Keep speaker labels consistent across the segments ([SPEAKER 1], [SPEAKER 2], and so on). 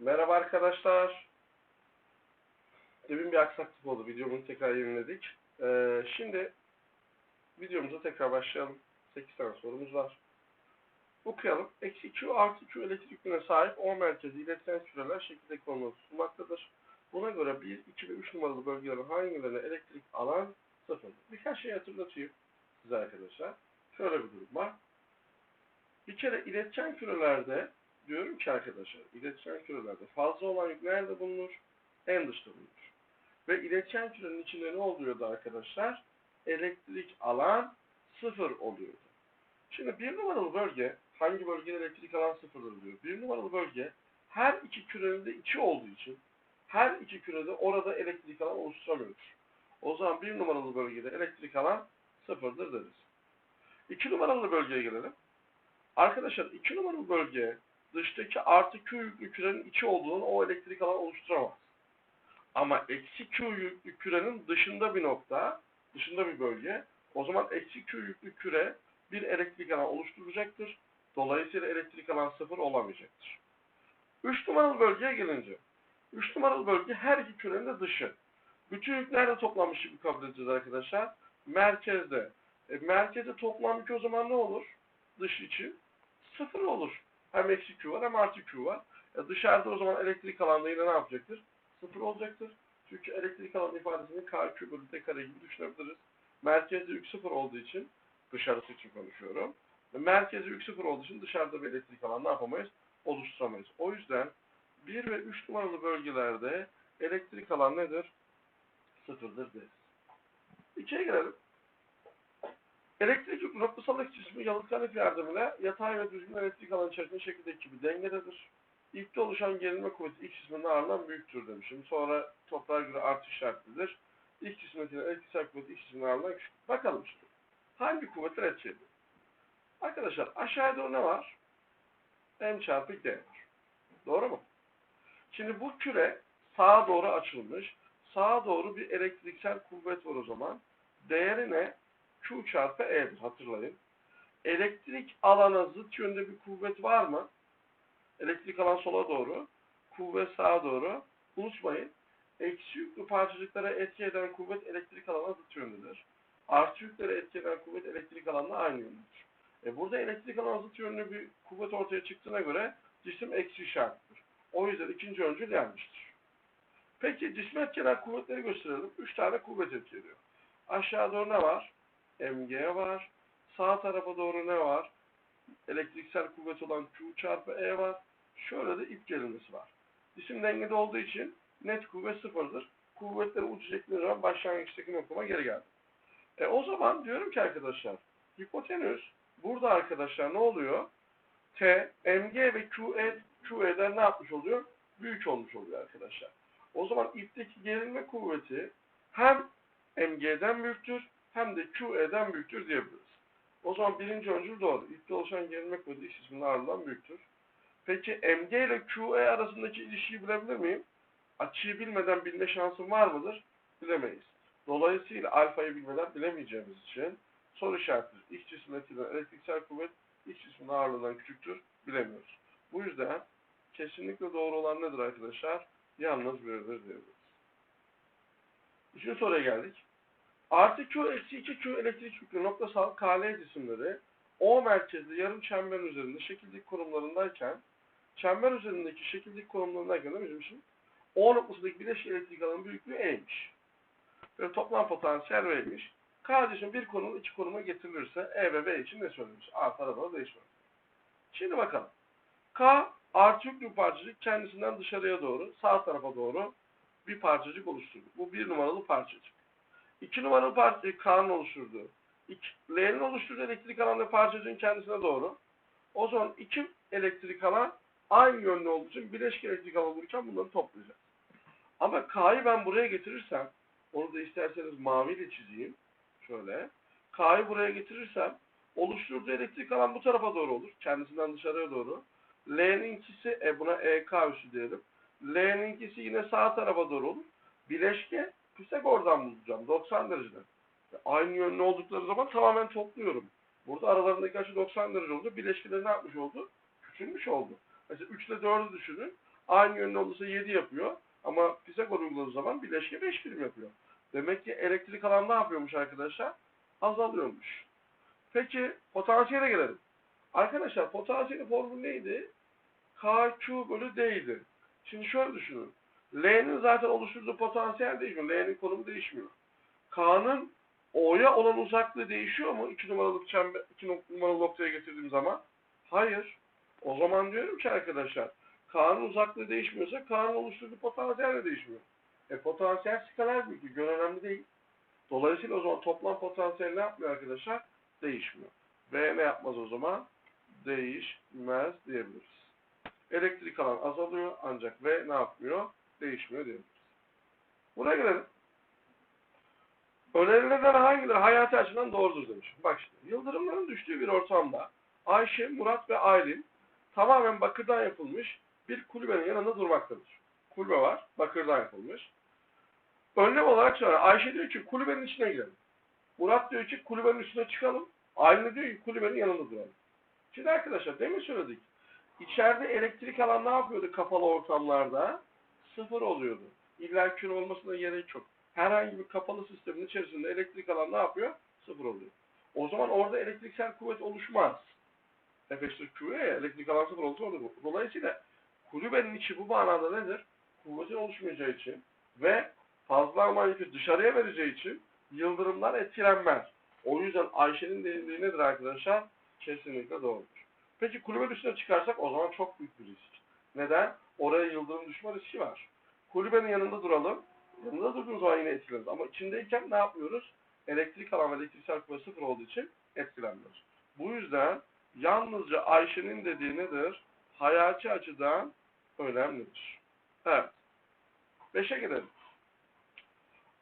[SPEAKER 1] Merhaba arkadaşlar. Demin bir aksaklık oldu. Videomuzu tekrar yeniledik. Ee, şimdi videomuza tekrar başlayalım. 8 tane sorumuz var. Okuyalım. Eksi Q artı Q elektrik yüküne sahip O merkezi iletken küreler şekilde konulu tutulmaktadır. Buna göre 1, 2 ve 3 numaralı bölgelerin hangilerine elektrik alan sıfırdır. Birkaç şey hatırlatayım size arkadaşlar. Şöyle bir durum var. Bir kere iletken kürelerde diyorum ki arkadaşlar, iletken kürelerde fazla olan yük nerede bulunur? En dışta bulunur. Ve iletken kürenin içinde ne oluyordu arkadaşlar? Elektrik alan sıfır oluyordu. Şimdi bir numaralı bölge, hangi bölgede elektrik alan sıfırdır diyor. Bir numaralı bölge her iki kürenin de içi olduğu için her iki kürede orada elektrik alan oluşturamıyordur. O zaman bir numaralı bölgede elektrik alan sıfırdır deriz. İki numaralı bölgeye gelelim. Arkadaşlar iki numaralı bölge dıştaki artı Q yüklü kürenin içi olduğunu o elektrik alan oluşturamaz. Ama eksi Q yüklü kürenin dışında bir nokta, dışında bir bölge, o zaman eksi Q yüklü küre bir elektrik alan oluşturacaktır. Dolayısıyla elektrik alan sıfır olamayacaktır. 3 numaralı bölgeye gelince, 3 numaralı bölge her iki kürenin de dışı. Bütün yük nerede toplanmış gibi kabul edeceğiz arkadaşlar? Merkezde. E, merkezde toplam yük o zaman ne olur? Dış için sıfır olur. Hem eksi Q var hem artı Q var. E dışarıda o zaman elektrik alanda yine ne yapacaktır? Sıfır olacaktır. Çünkü elektrik alan ifadesini KQ bölü T kare gibi düşünebiliriz. Merkezde yük sıfır olduğu için dışarısı için konuşuyorum. Ve merkezde yük sıfır olduğu için dışarıda bir elektrik alan ne yapamayız? Oluşturamayız. O yüzden 1 ve 3 numaralı bölgelerde elektrik alan nedir? Sıfırdır deriz. İkiye gelelim. Elektrik yük noktasal cismi yalıtkan ip yardımıyla yatay ve düzgün elektrik alan içerisinde şekildeki gibi dengededir. İpte oluşan gerilme kuvveti X cisminin ağırlığından büyüktür demişim. Sonra toprağa göre artı işaretlidir. X cismetiyle elektriksel kuvveti X cisminin ağırlığından küçük. Bakalım şimdi. Hangi kuvvetler etkili? Arkadaşlar aşağıda ne var? M çarpı G var. Doğru mu? Şimdi bu küre sağa doğru açılmış. Sağa doğru bir elektriksel kuvvet var o zaman. Değeri ne? Q çarpı E'dir hatırlayın. Elektrik alana zıt yönde bir kuvvet var mı? Elektrik alan sola doğru, kuvvet sağa doğru. Unutmayın, eksi yüklü parçacıklara etki eden kuvvet elektrik alana zıt yöndedir. Artı yüklere etki eden kuvvet elektrik alanla aynı yöndedir. E burada elektrik alana zıt yönlü bir kuvvet ortaya çıktığına göre cisim eksi işaretlidir. O yüzden ikinci öncül yanlıştır. Peki cisme etkilen kuvvetleri gösterelim. Üç tane kuvvet etki ediyor. Aşağı doğru ne var? Mg var. Sağ tarafa doğru ne var? Elektriksel kuvvet olan Q çarpı E var. Şöyle de ip gerilmesi var. Cisim dengede olduğu için net kuvvet sıfırdır. Kuvvetleri uç çektiğiniz zaman başlangıçtaki noktama geri geldi. E o zaman diyorum ki arkadaşlar hipotenüs burada arkadaşlar ne oluyor? T, mg ve QE, QE'den ne yapmış oluyor? Büyük olmuş oluyor arkadaşlar. O zaman ipteki gerilme kuvveti hem mg'den büyüktür hem de QE'den büyüktür diyebiliriz. O zaman birinci öncül doğru. İpte oluşan gerilme kuvveti X cisminin ağırlığından büyüktür. Peki MG ile QE arasındaki ilişkiyi bilebilir miyim? Açıyı bilmeden bilme şansım var mıdır? Bilemeyiz. Dolayısıyla alfayı bilmeden bilemeyeceğimiz için soru işaretidir. X cismine etkilenen elektriksel kuvvet X cisminin ağırlığından küçüktür. Bilemiyoruz. Bu yüzden kesinlikle doğru olan nedir arkadaşlar? Yalnız biridir diyebiliriz. Üçüncü soruya geldik. Artı Q eksi 2 Q elektrik yüklü noktasal KL cisimleri O merkezli yarım çember üzerinde şekillik konumlarındayken çember üzerindeki şekillik konumlarındayken ne bizim O noktasındaki bileşik elektrik alanın büyüklüğü E'ymiş. Ve toplam potansiyel V'ymiş. K cisim bir konum iki konuma getirilirse E ve V için ne söylemiş? A tarafına değişmez. Şimdi bakalım. K artı yüklü parçacık kendisinden dışarıya doğru sağ tarafa doğru bir parçacık oluşturdu. Bu bir numaralı parçacık. 2 numaralı parçayı K'nın oluşturduğu, L'nin oluşturduğu elektrik alan ve parçacığın kendisine doğru. O zaman iki elektrik alan aynı yönde olduğu için bileşik elektrik alan olurken bunları toplayacağız. Ama K'yı ben buraya getirirsem, onu da isterseniz maviyle çizeyim. Şöyle. K'yı buraya getirirsem, oluşturduğu elektrik alan bu tarafa doğru olur. Kendisinden dışarıya doğru. L'ninkisi, e buna EK üssü diyelim. L'ninkisi yine sağ tarafa doğru olur. Bileşke Pisagor'dan bulacağım. 90 dereceden. Aynı yönlü oldukları zaman tamamen topluyorum. Burada aralarındaki açı 90 derece oldu. Bileşkeleri ne yapmış oldu? Küçülmüş oldu. Mesela 3 ile 4'ü düşünün. Aynı yönlü olursa 7 yapıyor. Ama Pisagor uyguladığı zaman bileşke 5 birim yapıyor. Demek ki elektrik alan ne yapıyormuş arkadaşlar? Azalıyormuş. Peki potansiyele gelelim. Arkadaşlar potansiyelin formülü neydi? KQ bölü D'ydi. Şimdi şöyle düşünün. L'nin zaten oluşturduğu potansiyel değişmiyor. L'nin konumu değişmiyor. K'nın O'ya olan uzaklığı değişiyor mu? 2 numaralık çember, 2 numaralı noktaya getirdiğim zaman. Hayır. O zaman diyorum ki arkadaşlar K'nın uzaklığı değişmiyorsa K'nın oluşturduğu potansiyel de değişmiyor. E potansiyel skaler büyüklüğü. Göl önemli değil. Dolayısıyla o zaman toplam potansiyel ne yapmıyor arkadaşlar? Değişmiyor. V ne yapmaz o zaman? Değişmez diyebiliriz. Elektrik alan azalıyor ancak V ne yapmıyor? Değişmiyor diyebiliriz. Buraya gelelim. Önerilerden hangileri hayati açıdan doğrudur demiş. Bak şimdi, yıldırımların düştüğü bir ortamda Ayşe, Murat ve Aylin tamamen bakırdan yapılmış bir kulübenin yanında durmaktadır. Kulübe var, bakırdan yapılmış. Önlem olarak sonra Ayşe diyor ki kulübenin içine girelim. Murat diyor ki kulübenin üstüne çıkalım. Aylin diyor ki kulübenin yanında duralım. Şimdi arkadaşlar demin söyledik. İçeride elektrik alan ne yapıyordu kapalı ortamlarda? Sıfır oluyordu. İlla kün olmasına gerek yok. Herhangi bir kapalı sistemin içerisinde elektrik alan ne yapıyor? Sıfır oluyor. O zaman orada elektriksel kuvvet oluşmaz. Eşittir Q'ya ya, elektrik alan sıfır olduğu olur. Dolayısıyla kulübenin içi bu manada nedir? Kuvvetin oluşmayacağı için ve fazla manyetü dışarıya vereceği için yıldırımlar etkilenmez. O yüzden Ayşe'nin dediği nedir arkadaşlar? Kesinlikle doğrudur. Peki kulübe üstüne çıkarsak o zaman çok büyük bir risk. Neden? Oraya yıldırım düşme riski var. Kulübenin yanında duralım. Yanında durduğumuz zaman yine etkileniriz. Ama içindeyken ne yapıyoruz? Elektrik alan ve elektriksel kuvvet sıfır olduğu için etkilenmiyoruz. Bu yüzden yalnızca Ayşe'nin dediği nedir? Hayati açıdan önemlidir. Evet. Beşe gelelim.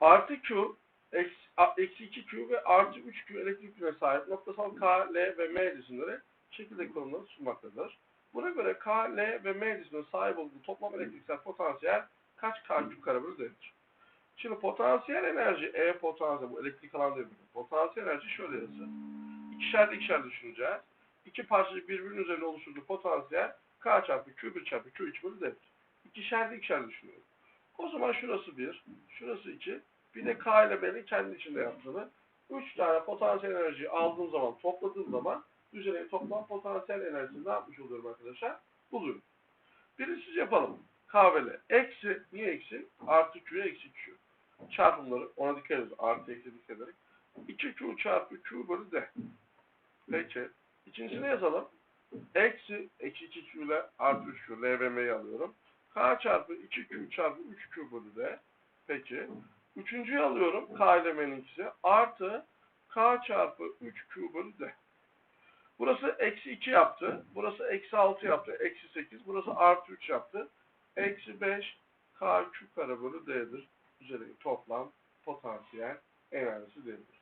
[SPEAKER 1] Artı Q, eksi, a- eksi 2Q ve artı 3Q elektrik gücüne sahip noktasal K, L ve M cisimleri şekilde konumları sunmaktadır. Buna göre K, L ve M cisimine sahip olduğu toplam elektriksel potansiyel kaç KQ kare bölü D'dir? Şimdi potansiyel enerji, E potansiyel, bu elektrik alan değil. Potansiyel enerji şöyle yazılır. İkişer ikişer düşüneceğiz. İki parçacık birbirinin üzerine oluşturduğu potansiyel K çarpı Q1 çarpı Q3 bölü D'dir. İkişer ikişer düşünüyoruz. O zaman şurası 1, şurası 2, bir de K ile B'nin kendi içinde yaptığını 3 tane potansiyel enerjiyi aldığım zaman, topladığım zaman üzerine toplam potansiyel enerjisini ne yapmış oluyorum arkadaşlar? Buluyorum. Birincisi yapalım. K ve L. Eksi, niye eksi? Artı Q'ya eksi Q. Çarpımları, ona dikkat edin. Artı eksi dikkat ederek. 2Q çarpı Q bölü D. Peki. İkincisini yazalım. Eksi, eksi 2Q ile artı 3Q, L ve M'yi alıyorum. K çarpı 2Q çarpı 3Q bölü D. Peki. Üçüncüyü alıyorum. K ile M'ninkisi. Artı K çarpı 3Q bölü D. Burası eksi 2 yaptı. Burası eksi 6 yaptı. Eksi 8. Burası artı 3 yaptı. Eksi 5 KQ kare bölü D'dir. Üzerindeki toplam potansiyel enerjisi diyebiliriz.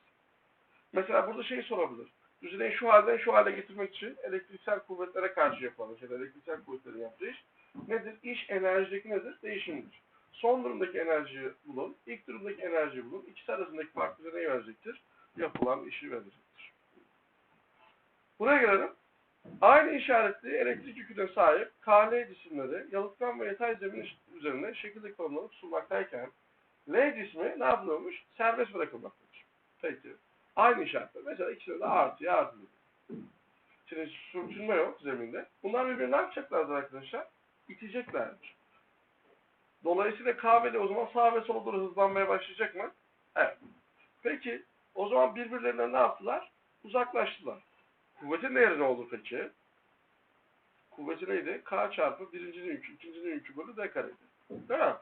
[SPEAKER 1] Mesela burada şey sorabilir. Düzeneyi şu halden şu hale getirmek için elektriksel kuvvetlere karşı yapılan şey, elektriksel kuvvetlerin yaptığı iş nedir? İş enerjideki nedir? Değişimdir. Son durumdaki enerjiyi bulun, ilk durumdaki enerjiyi bulun. İkisi arasındaki fark bize neyi verecektir? Yapılan işi verecektir. Buraya gelelim. Aynı işaretli elektrik yüküne sahip KL cisimleri yalıtkan ve yatay zemin üzerinde şekilde konumlanıp sunmaktayken L cismi ne yapılıyormuş? Serbest bırakılmaktadır. Peki. Aynı işaretler. Mesela ikisine de artıya artı. Şimdi sürtünme yok zeminde. Bunlar birbirini ne yapacaklardır arkadaşlar? İteceklerdir. Dolayısıyla K ve L o zaman sağ ve sola doğru hızlanmaya başlayacak mı? Evet. Peki o zaman birbirlerinden ne yaptılar? Uzaklaştılar. Kuvvetin değeri ne olur peki? Kuvveti neydi? K çarpı birincinin yükü, ikincinin yükü bölü D kareydi. Değil mi?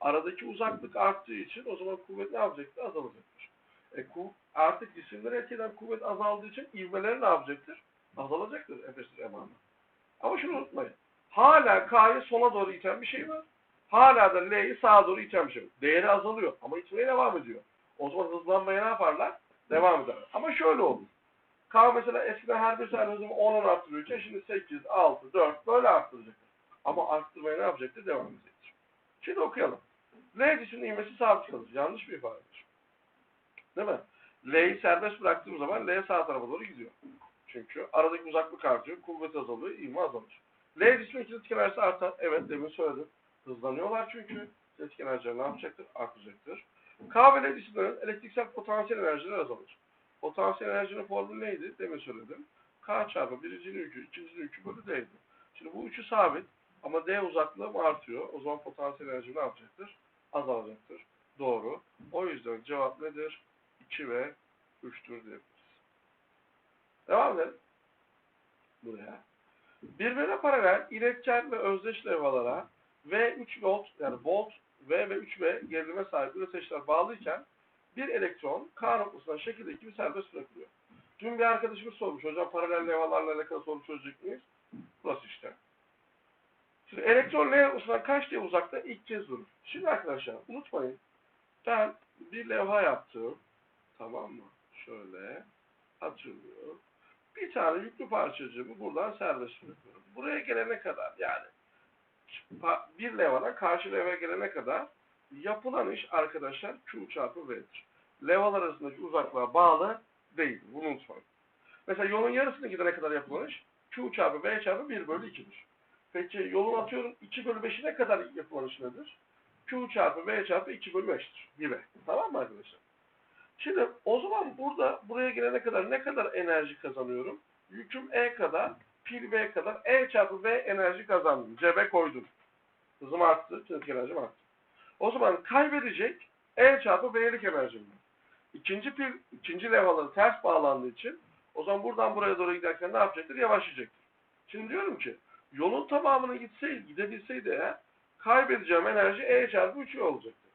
[SPEAKER 1] Aradaki uzaklık arttığı için o zaman kuvvet ne yapacaktır? Azalacaktır. E, ku, artık cisimleri etkilen kuvvet azaldığı için ivmeleri ne yapacaktır? Azalacaktır Efes'in emanı. Ama şunu unutmayın. Hala K'yı sola doğru iten bir şey var. Hala da L'yi sağa doğru iten bir şey var. Değeri azalıyor ama itmeye devam ediyor. O zaman hızlanmaya ne yaparlar? Devam eder. Ama şöyle olur. K mesela eskiden her bir saniye hızını 10 arttırıyorken şimdi 8, 6, 4 böyle arttıracaktır. Ama arttırmaya ne yapacaktır? Devam edecektir. Şimdi okuyalım. L cismin ivmesi sabit kalır. Yanlış bir ifadedir. Değil mi? L'yi serbest bıraktığım zaman L sağ tarafa doğru gidiyor. Çünkü aradaki uzaklık artıyor, kuvvet azalıyor, ivme azalır. L cismin kinetik enerjisi artar. Evet demin söyledim. Hızlanıyorlar çünkü. Kinetik enerjiler ne yapacaktır? Artacaktır. K ve L cisimlerin elektriksel potansiyel enerjileri azalır. Potansiyel enerjinin formülü neydi? Demin söyledim. K çarpı birincinin yükü, ikincinin yükü bölü D'ydi. Şimdi bu üçü sabit ama D uzaklığım artıyor. O zaman potansiyel enerji ne yapacaktır? Azalacaktır. Doğru. O yüzden cevap nedir? 2 ve 3'tür diyebiliriz. Devam edelim. Buraya. Birbirine paralel iletken ve özdeş levhalara V 3 volt yani volt V ve 3V gerilime sahip üreteçler bağlıyken bir elektron K noktasından şekildeki bir serbest bırakılıyor. Dün bir arkadaşımız sormuş hocam paralel levhalarla alakalı soru çözecek miyiz? Burası işte. Şimdi elektron L noktasından kaç diye uzakta ilk kez durur. Şimdi arkadaşlar unutmayın ben bir levha yaptım. Tamam mı? Şöyle hatırlıyorum. Bir tane yüklü parçacığımı buradan serbest bırakıyorum. Buraya gelene kadar yani bir levhadan karşı levhaya gelene kadar yapılan iş arkadaşlar Q çarpı V'dir. Levhalar arasındaki uzaklığa bağlı değil. Bunu unutmayın. Mesela yolun yarısına gidene kadar yapılan iş Q çarpı V çarpı 1 bölü 2'dir. Peki yolun atıyorum 2 bölü 5'ine kadar yapılan iş nedir? Q çarpı V çarpı 2 bölü 5'tir gibi. Tamam mı arkadaşlar? Şimdi o zaman burada buraya gelene kadar ne kadar enerji kazanıyorum? Yüküm E kadar, pil V kadar, E çarpı V enerji kazandım. Cebe koydum. Hızım arttı, kinetik enerjim arttı. O zaman kaybedecek E çarpı V'lik enerjim var. İkinci pil, ikinci levhaları ters bağlandığı için o zaman buradan buraya doğru giderken ne yapacaktır? Yavaşlayacaktır. Şimdi diyorum ki yolun tamamını gitseydi, gidebilseydi eğer kaybedeceğim enerji E çarpı 3 olacaktı.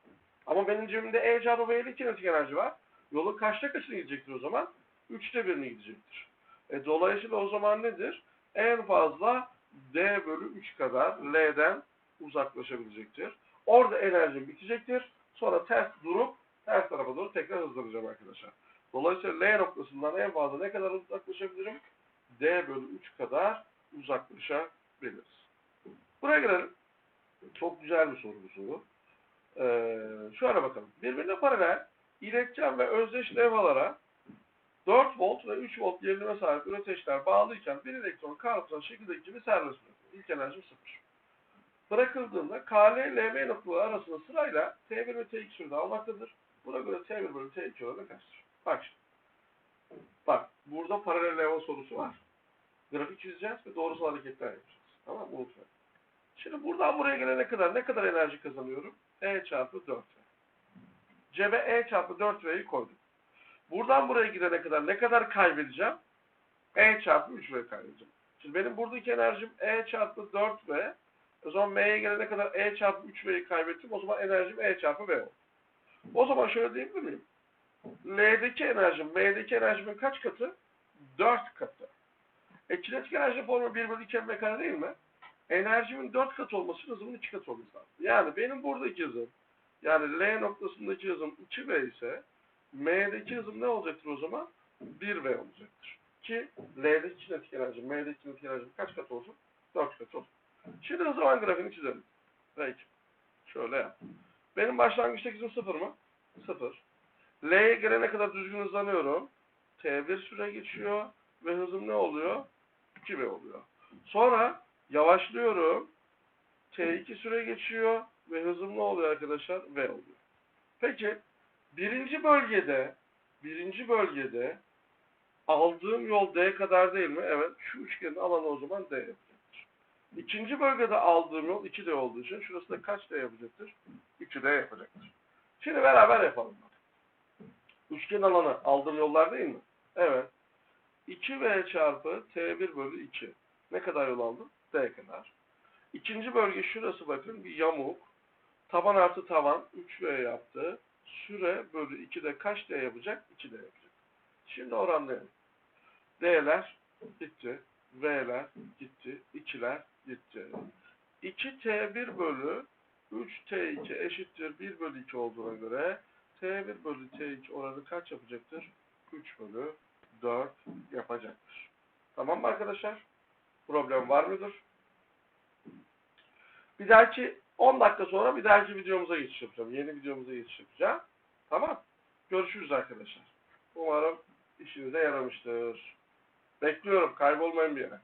[SPEAKER 1] Ama benim cebimde E çarpı V'lik kinetik enerji var. Yolun kaçta kaçını gidecektir o zaman? Üçte birini gidecektir. E, dolayısıyla o zaman nedir? En fazla D bölü 3 kadar L'den uzaklaşabilecektir. Orada enerjim bitecektir. Sonra ters durup ters tarafa doğru tekrar hızlanacağım arkadaşlar. Dolayısıyla L noktasından en fazla ne kadar uzaklaşabilirim? D bölü 3 kadar uzaklaşabiliriz. Buraya gelelim. Çok güzel bir soru bu soru. Ee, şöyle bakalım. Birbirine paralel iletken ve özdeş levhalara 4 volt ve 3 volt gerilime sahip üreteçler bağlıyken bir elektron kartına şekildeki gibi serbest bırakılır. İlk enerji sıfır. Bırakıldığında KL, LV noktaları arasında sırayla T1 ve T2 sürede almaktadır. Buna göre T1 bölü T2 oranı kaçtır? Bak. Bak burada paralel levha sorusu var. Grafik çizeceğiz ve doğrusal hareketler yapacağız. Tamam mı? Unutmayın. Şimdi buradan buraya gelene kadar ne kadar enerji kazanıyorum? E çarpı 4V. Cebe E çarpı 4V'yi koydum. Buradan buraya gidene kadar ne kadar kaybedeceğim? E çarpı 3V kaybedeceğim. Şimdi benim buradaki enerjim E çarpı 4V. O zaman M'ye gelene kadar E çarpı 3V'yi kaybettim. O zaman enerjim E çarpı V oldu. O zaman şöyle diyebilir miyim? L'deki enerjim, M'deki enerjimin kaç katı? 4 katı. E kinetik enerji formu 1 bölü 2 m kare değil mi? Enerjimin 4 katı olması hızımın 2 katı olması lazım. Yani benim buradaki hızım, yani L noktasındaki hızım 2V ise M'deki hızım ne olacaktır o zaman? 1V olacaktır. Ki L'deki kinetik enerji, M'deki kinetik enerji kaç kat olsun? 4 kat olsun. Şimdi o zaman grafiğini çizelim. Peki. Şöyle yap. Benim başlangıçtaki hızım 0 mı? 0. L'ye gelene kadar düzgün hızlanıyorum. T1 süre geçiyor ve hızım ne oluyor? 2V oluyor. Sonra yavaşlıyorum. T2 süre geçiyor ve hızım ne oluyor arkadaşlar? V oluyor. Peki birinci bölgede birinci bölgede aldığım yol D kadar değil mi? Evet. Şu üçgenin alanı o zaman D yapacaktır. İkinci bölgede aldığım yol 2D olduğu için şurası da kaç D yapacaktır? 3D yapacaktır. Şimdi beraber yapalım. Üçgen alanı aldığım yollar değil mi? Evet. 2V çarpı T1 bölü 2. Ne kadar yol aldım? D kadar. İkinci bölge şurası bakın bir yamuk. Taban artı tavan 3V yaptı. Süre bölü 2'de kaç D yapacak? 2D yapacak. Şimdi oranlayalım. D'ler gitti. V'ler gitti. 2'ler gitti. 2T1 bölü 3T2 eşittir 1 bölü 2 olduğuna göre T1 bölü T2 oranı kaç yapacaktır? 3 bölü 4 yapacaktır. Tamam mı arkadaşlar? Problem var mıdır? Bir dahaki 10 dakika sonra bir dahaki videomuza geçiş yapacağım. Yeni videomuza geçiş yapacağım. Tamam. Görüşürüz arkadaşlar. Umarım işinize yaramıştır. Bekliyorum. Kaybolmayın bir yere.